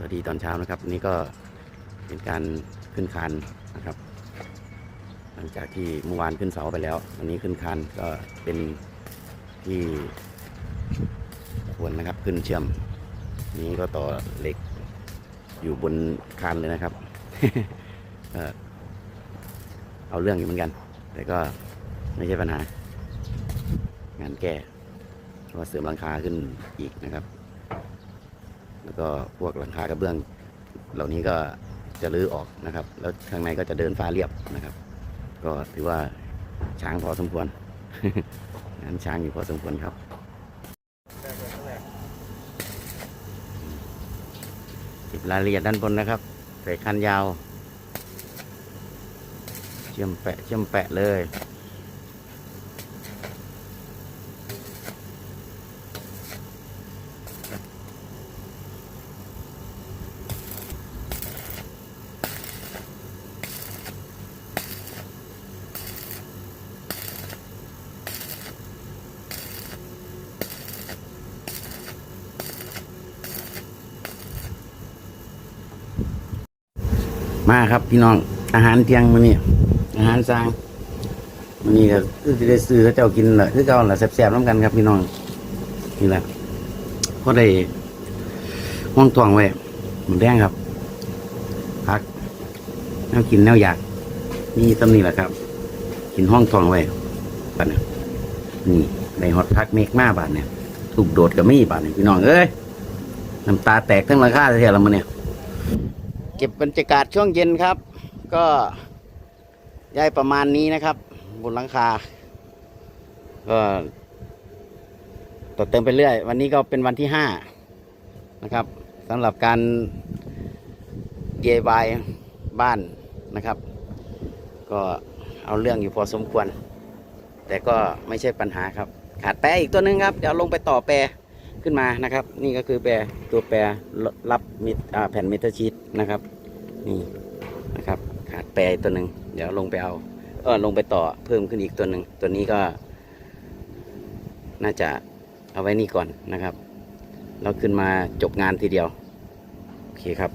สวัสดีตอนเช้านะครับวันนี้ก็เป็นการขึ้นคานนะครับ หลังจากที่เมื่อวานขึ้นเสาไปแล้ว วันนี้ขึ้นคานก็เป็นที่ควรนะครับขึ้นเชื่อม นี้ก็ต่อเหล็กอยู่บนคานเลยนะครับเออเอาเรื่องอยู่เหมือนกัน แต่ก็ไม่ใช่ปัญหา งานแก้ก็เสริมหลังคาขึ้นอีกนะครับ ก็พวกหลังคากระเบื้อง เหล่านี้ก็จะรื้อออกนะครับ แล้วข้างในก็จะเดินฟ้าเรียบนะครับ ก็ถือว่าช้างพอสมควร งานช้างอยู่พอสมควรครับเก็บรายละเอียดด้านบนนะครับใส่คันยาว เชื่อมแปะเชื่อมแปะเลย มาครับ พี่น้องอาหารเที่ยงมื้อนี้อาหารสร้างมื้อนี้ก็คือได้ซื้อเขาเจ้ากินแหละคือเก่าแหละแซ่บๆน้ำกันครับ พี่น้องนี่แหละพอได้ห้องตวงไว้หมูแดงครับพักแนวกินแนวอยากนี่ตำนี้แหละครับ กินห้องตวงไว้บัดเนี่ยนี่ในฮอตพักเมกมาบาดเนี่ยถูกโดดกับมีบาดเนี่ยพี่น้องเอ้ยน้ำตาแตกทั้งราคาเสียแล้วมันเนี่ย เก็บบรรยากาศช่วงเย็นครับ ก็ย้ายประมาณนี้นะครับ บนหลังคา ก็ต่อเติมไปเรื่อย วันนี้ก็เป็นวันที่ห้านะครับสำหรับการเยบายบ้านนะครับ ก็เอาเรื่องอยู่พอสมควร แต่ก็ไม่ใช่ปัญหาครับ ขาดแปรอีกตัวหนึงครับ เดี๋ยวลงไปต่อแปรขึ้นมานะครับ นี่ก็คือแปรตัวแปรรับมิดแผ่นเมทัลชีตนะครับ นี่นะครับขาดแปรตัวหนึ่งเดี๋ยวลงไปเอาเออลงไปต่อเพิ่มขึ้นอีกตัวหนึ่งตัวนี้ก็ น่าจะเอาไว้นี่ก่อนนะครับแล้วขึ้นมาจบงานทีเดียว โอเคครับ